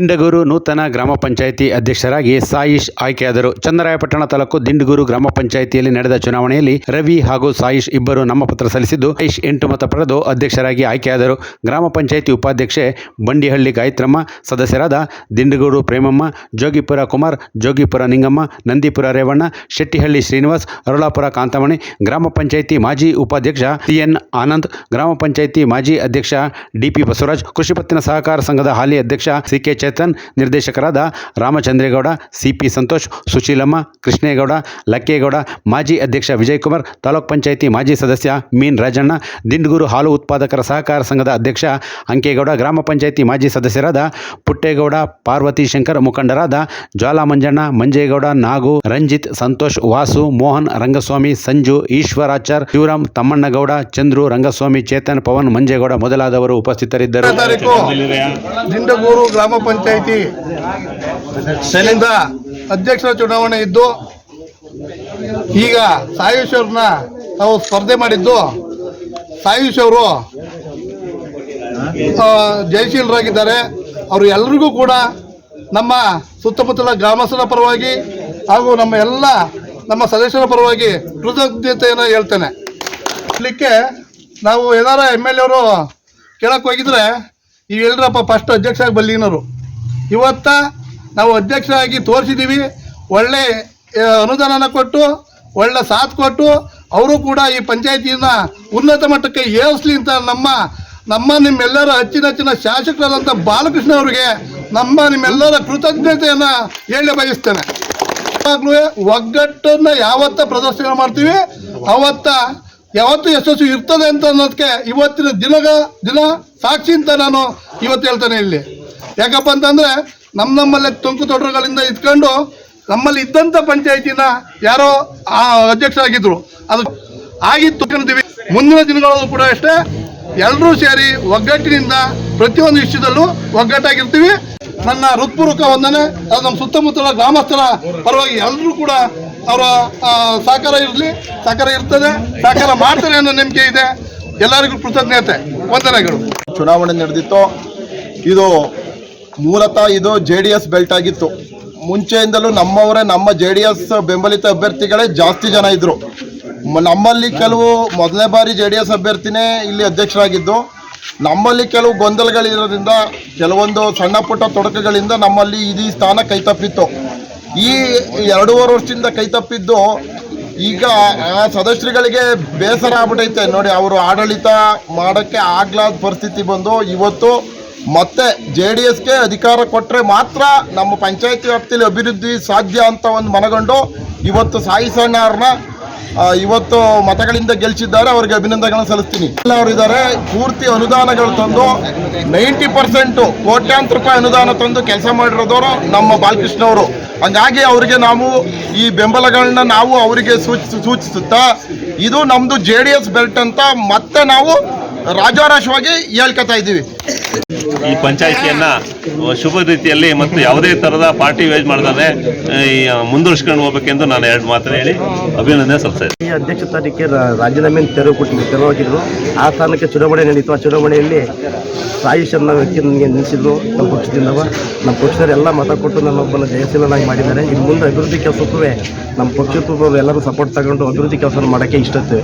ದಿಂಡಗೂರು ನೂತನ ಗ್ರಾಮ ಪಂಚಾಯಿತಿ ಅಧ್ಯಕ್ಷರಾಗಿ ಸಾಯಿಶ್ ಆಯ್ಕೆಯಾದರು. ಚಂದರಾಯಪಟ್ಟಣ ತಾಲೂಕು ದಿಂಡಗೂರು ಗ್ರಾಮ ಪಂಚಾಯಿತಿಯಲ್ಲಿ ನಡೆದ ಚುನಾವಣೆಯಲ್ಲಿ ರವಿ ಹಾಗೂ ಸಾಯಿಶ್ ಇಬ್ಬರು ನಾಮಪತ್ರ ಸಲ್ಲಿಸಿದ್ದು, ಸಾಯಿಶ್ ಎಂಟು ಮತ ಪಡೆದು ಅಧ್ಯಕ್ಷರಾಗಿ ಆಯ್ಕೆಯಾದರು. ಗ್ರಾಮ ಪಂಚಾಯಿತಿ ಉಪಾಧ್ಯಕ್ಷೆ ಬಂಡಿಹಳ್ಳಿ ಗಾಯತ್ರಮ್ಮ, ಸದಸ್ಯರಾದ ದಿಂಡಗೂರು ಪ್ರೇಮಮ್ಮ, ಜೋಗಿಪುರ ಕುಮಾರ್, ಜೋಗಿಪುರ ನಿಂಗಮ್ಮ, ನಂದಿಪುರ ರೇವಣ್ಣ, ಶೆಟ್ಟಿಹಳ್ಳಿ ಶ್ರೀನಿವಾಸ್, ಅರುಳಾಪುರ ಕಾಂತಮಣಿ, ಗ್ರಾಮ ಪಂಚಾಯಿತಿ ಮಾಜಿ ಉಪಾಧ್ಯಕ್ಷ ಸಿಎನ್ ಆನಂದ್, ಗ್ರಾಮ ಪಂಚಾಯಿತಿ ಮಾಜಿ ಅಧ್ಯಕ್ಷ ಡಿಪಿ ಬಸವರಾಜ್, ಕೃಷಿ ಪತ್ತಿನ ಸಹಕಾರ ಸಂಘದ ಹಾಲಿ ಅಧ್ಯಕ್ಷ ಸಿಕೆ ಚೇತನ್ ನಿರ್ದೇಶಕರಾದ ರಾಮಚಂದ್ರೇಗೌಡ ಸಿಪಿ ಸಂತೋಷ್ ಸುಶೀಲಮ್ಮ ಕೃಷ್ಣೇಗೌಡ ಲಕ್ಕೇಗೌಡ ಮಾಜಿ ಅಧ್ಯಕ್ಷ ವಿಜಯಕುಮಾರ್ ತಾಲೂಕ್ ಪಂಚಾಯಿತಿ ಮಾಜಿ ಸದಸ್ಯ ಮೀನ್ ರಾಜಣ್ಣ ದಿಂಡಗೂರು ಹಾಲು ಉತ್ಪಾದಕರ ಸಹಕಾರ ಸಂಘದ ಅಧ್ಯಕ್ಷ ಅಂಕೇಗೌಡ ಗ್ರಾಮ ಪಂಚಾಯಿತಿ ಮಾಜಿ ಸದಸ್ಯರಾದ ಪುಟ್ಟೇಗೌಡ ಪಾರ್ವತಿ ಶಂಕರ್ ಮುಖಂಡರಾದ ಜ್ವಾಲಾ ಮಂಜಣ್ಣ ಮಂಜೇಗೌಡ ನಾಗು ರಂಜಿತ್ ಸಂತೋಷ್ ವಾಸು ಮೋಹನ್ ರಂಗಸ್ವಾಮಿ ಸಂಜು ಈಶ್ವರಾಚಾರ್ ಶಿವರಾಮ್ ತಮ್ಮಣ್ಣಗೌಡ ಚಂದ್ರು ರಂಗಸ್ವಾಮಿ ಚೇತನ್ ಪವನ್ ಮಂಜೇಗೌಡ ಮೊದಲಾದವರು ಉಪಸ್ಥಿತರಿದ್ದರು. ಗ್ರಾಮ ಪಂಚಾಯಿತಿ ಸೆಲಿಂದ ಅಧ್ಯಕ್ಷರ ಚುನಾವಣೆ ಇದ್ದು, ಈಗ ಸಾಯುಷ್ ಅವ್ರನ್ನ ನಾವು ಸ್ಪರ್ಧೆ ಮಾಡಿದ್ದು, ಸಾಯುಷ್ ಅವರು ಜಯಶೀಲರಾಗಿದ್ದಾರೆ. ಅವರು ಎಲ್ರಿಗೂ ಕೂಡ ನಮ್ಮ ಸುತ್ತಮುತ್ತಲ ಗ್ರಾಮಸ್ಥರ ಪರವಾಗಿ ಹಾಗೂ ನಮ್ಮ ಎಲ್ಲ ನಮ್ಮ ಸದಸ್ಯರ ಪರವಾಗಿ ಕೃತಜ್ಞತೆಯನ್ನು ಹೇಳ್ತೇನೆ. ಇಲ್ಲಿಕ್ಕೆ ನಾವು ಏನಾರ ಎಂ ಎಲ್ ಎವರು ಕೇಳಕ್ಕೆ ಹೋಗಿದ್ರೆ ಈಗ ಎಲ್ರಪ್ಪ ಫಸ್ಟ್ ಅಧ್ಯಕ್ಷ ಆಗಿ ಬಲ್ಲಿನವರು ಇವತ್ತ ನಾವು ಅಧ್ಯಕ್ಷರಾಗಿ ತೋರಿಸಿದ್ದೀವಿ ಒಳ್ಳೆ ಅನುದಾನನ ಕೊಟ್ಟು, ಒಳ್ಳೆ ಸಾಥ್ ಕೊಟ್ಟು, ಅವರು ಕೂಡ ಈ ಪಂಚಾಯತಿಯನ್ನ ಉನ್ನತ ಮಟ್ಟಕ್ಕೆ ಏರಿಸ್ಲಿ ಅಂತ ನಮ್ಮ ನಮ್ಮ ನಿಮ್ಮೆಲ್ಲರ ಅಚ್ಚಿನಚ್ಚಿನ ಶಾಸಕರಾದಂಥ ಬಾಲಕೃಷ್ಣ ಅವರಿಗೆ ನಮ್ಮ ನಿಮ್ಮೆಲ್ಲರ ಕೃತಜ್ಞತೆಯನ್ನು ಹೇಳಿ ಬಯಸ್ತೇನೆ. ಒಗ್ಗಟ್ಟನ್ನ ಯಾವತ್ತ ಪ್ರದರ್ಶನ ಮಾಡ್ತೀವಿ, ಅವತ್ತ ಯಾವತ್ತು ಯಶಸ್ಸು ಇರ್ತದೆ ಅಂತ ಅನ್ನೋದಕ್ಕೆ ಇವತ್ತಿನ ದಿನಗ, ದಿನ ಸಾಕ್ಷಿ ಅಂತ ನಾನು ಇವತ್ತು ಹೇಳ್ತೇನೆ ಇಲ್ಲಿ. ಯಾಕಪ್ಪ ಅಂತಂದ್ರೆ ನಮ್ಮ ನಮ್ಮಲ್ಲೇ ತುಂಕು ತೊಡರುಗಳಿಂದ ಇದ್ಕೊಂಡು ನಮ್ಮಲ್ಲಿ ಇದ್ದಂಥ ಪಂಚಾಯತಿನ ಯಾರೋ ಆ ಅಧ್ಯಕ್ಷರಾಗಿದ್ರು. ಅದು ಆಗಿತ್ತು ಕಂತೀವಿ ಮುಂದಿನ ದಿನಗಳಲ್ಲೂ ಕೂಡ ಅಷ್ಟೇ ಎಲ್ಲರೂ ಸೇರಿ ಒಗ್ಗಟ್ಟಿನಿಂದ ಪ್ರತಿಯೊಂದು ವಿಷಯದಲ್ಲೂ ಒಗ್ಗಟ್ಟಾಗಿರ್ತೀವಿ. ನನ್ನ ಹೃತ್ಪೂರ್ವಕ ವಂದನೆ. ಅದು ನಮ್ಮ ಸುತ್ತಮುತ್ತಲ ಗ್ರಾಮಸ್ಥರ ಪರವಾಗಿ ಎಲ್ಲರೂ ಕೂಡ ಅವರ ಸಹಕಾರ ಇರಲಿ, ಸಹಕಾರ ಇರ್ತದೆ, ಸಹಕಾರ ಮಾಡ್ತಾರೆ ಅನ್ನೋ ನಂಬಿಕೆ ಇದೆ. ಎಲ್ಲರಿಗೂ ಕೃತಜ್ಞತೆ. ವಂದನೆಗಳು. ಚುನಾವಣೆ ನಡೆದಿತ್ತು, ಇದು ಮೂಲತಃ ಇದು ಜೆ ಡಿ ಎಸ್ ಬೆಲ್ಟ್ ಆಗಿತ್ತು. ಮುಂಚೆಯಿಂದಲೂ ನಮ್ಮವರೇ, ನಮ್ಮ ಜೆ ಡಿ ಎಸ್ ಬೆಂಬಲಿತ ಅಭ್ಯರ್ಥಿಗಳೇ ಜಾಸ್ತಿ ಜನ ಇದ್ದರು ನಮ್ಮಲ್ಲಿ ಕೆಲವು ಮೊದಲನೇ ಬಾರಿ ಜೆ ಡಿ ಎಸ್ ಅಭ್ಯರ್ಥಿನೇ ಇಲ್ಲಿ ಅಧ್ಯಕ್ಷರಾಗಿದ್ದು, ನಮ್ಮಲ್ಲಿ ಕೆಲವು ಗೊಂದಲಗಳಿರೋದ್ರಿಂದ, ಕೆಲವೊಂದು ಸಣ್ಣ ಪುಟ್ಟ ತೊಡಕುಗಳಿಂದ ನಮ್ಮಲ್ಲಿ ಇದೀ ಸ್ಥಾನ ಕೈತಪ್ಪಿತ್ತು. ಈ ಎರಡೂವರೆ ವರ್ಷದಿಂದ ಕೈತಪ್ಪಿದ್ದು, ಈಗ ಆ ಸದಸ್ಯರುಗಳಿಗೆ ಬೇಸರ ಆಗ್ಬಿಟ್ಟೈತೆ ನೋಡಿ, ಅವರು ಆಡಳಿತ ಮಾಡೋಕ್ಕೆ ಆಗ್ಲಾದ ಪರಿಸ್ಥಿತಿ ಬಂದು, ಇವತ್ತು ಮತ್ತೆ ಜೆ ಡಿ ಎಸ್ಗೆ ಅಧಿಕಾರ ಕೊಟ್ಟರೆ ಮಾತ್ರ ನಮ್ಮ ಪಂಚಾಯತಿ ವ್ಯಾಪ್ತಿಯಲ್ಲಿ ಅಭಿವೃದ್ಧಿ ಸಾಧ್ಯ ಅಂತ ಒಂದು ಮನಗಂಡು ಇವತ್ತು ಸಾಯಿ ಸಣ್ಣ ಇವತ್ತು ಮತಗಳಿಂದ ಗೆಲ್ಸಿದ್ದಾರೆ, ಅವರಿಗೆ ಅಭಿನಂದನೆಗಳನ್ನು ಸಲ್ಲಿಸ್ತೀನಿ. ಅವರಿದ್ದಾರೆ ಪೂರ್ತಿ ಅನುದಾನಗಳು ತಂದು ನೈಂಟಿ ಪರ್ಸೆಂಟು ಕೋಟ್ಯಾಂತರ ರೂಪಾಯಿ ಅನುದಾನ ತಂದು ಕೆಲಸ ಮಾಡಿರೋದವರು ನಮ್ಮ ಬಾಲಕೃಷ್ಣ ಅವರು. ಹಂಗಾಗಿ ಅವರಿಗೆ ನಾವು ಈ ಬೆಂಬಲಗಳನ್ನ ನಾವು ಅವರಿಗೆ ಸೂಚಿಸಿ ಸೂಚಿಸುತ್ತಾ, ಇದು ನಮ್ಮದು ಜೆ ಬೆಲ್ಟ್ ಅಂತ ಮತ್ತೆ ನಾವು ರಾಜಾರಾಶವಾಗಿ ಹೇಳ್ಕೊತಾ ಇದ್ದೀವಿ. ಈ ಪಂಚಾಯಿತಿಯನ್ನ ಶುಭ ರೀತಿಯಲ್ಲಿ ಮತ್ತು ಯಾವುದೇ ತರಹದ ಪಾರ್ಟಿ ವೇಜ್ ಮಾಡದೇ ಮುಂದುವರ್ಸ್ಕೊಂಡು ಹೋಗ್ಬೇಕೆಂದು ನಾನು ಎರಡು ಮಾತ್ರ ಹೇಳಿ ಅಭಿನಂದನೆ ಸಲ್ಲಿಸ್ತಾ ಇದ್ದೀನಿ. ಈ ಅಧ್ಯಕ್ಷ ಸ್ಥಾನಕ್ಕೆ ರಾಜೀನಾಮೆಯನ್ನು ತೆರವು ಕೊಟ್ಟಿದ್ದು ತೆರವಾಗಿದ್ರು. ಆ ಸ್ಥಾನಕ್ಕೆ ಚುನಾವಣೆ ನಡೀತು. ಆ ಚುನಾವಣೆಯಲ್ಲಿ ಸಾಯಿಶ್ ಅನ್ನೋ ವ್ಯಕ್ತಿ ನನಗೆ ನಿಲ್ಲಿಸಿದ್ರು ನಮ್ಮ ಪಕ್ಷದಿಂದವ ನಮ್ಮ ಪಕ್ಷದವರು ಎಲ್ಲ ಮತ ಕೊಟ್ಟು ನನ್ನೊಬ್ಬನ ಜಯಶೀಲನಾಗಿ ಮಾಡಿದ್ದಾರೆ. ಇನ್ನು ಮುಂದೆ ಅಭಿವೃದ್ಧಿ ಕೆಲಸಕ್ಕೂ ನಮ್ಮ ಪಕ್ಷದವರು ಎಲ್ಲರೂ ಸಪೋರ್ಟ್ ತಗೊಂಡು ಅಭಿವೃದ್ಧಿ ಕೆಲಸ ಮಾಡೋಕ್ಕೆ ಇಷ್ಟತ್ತೆ.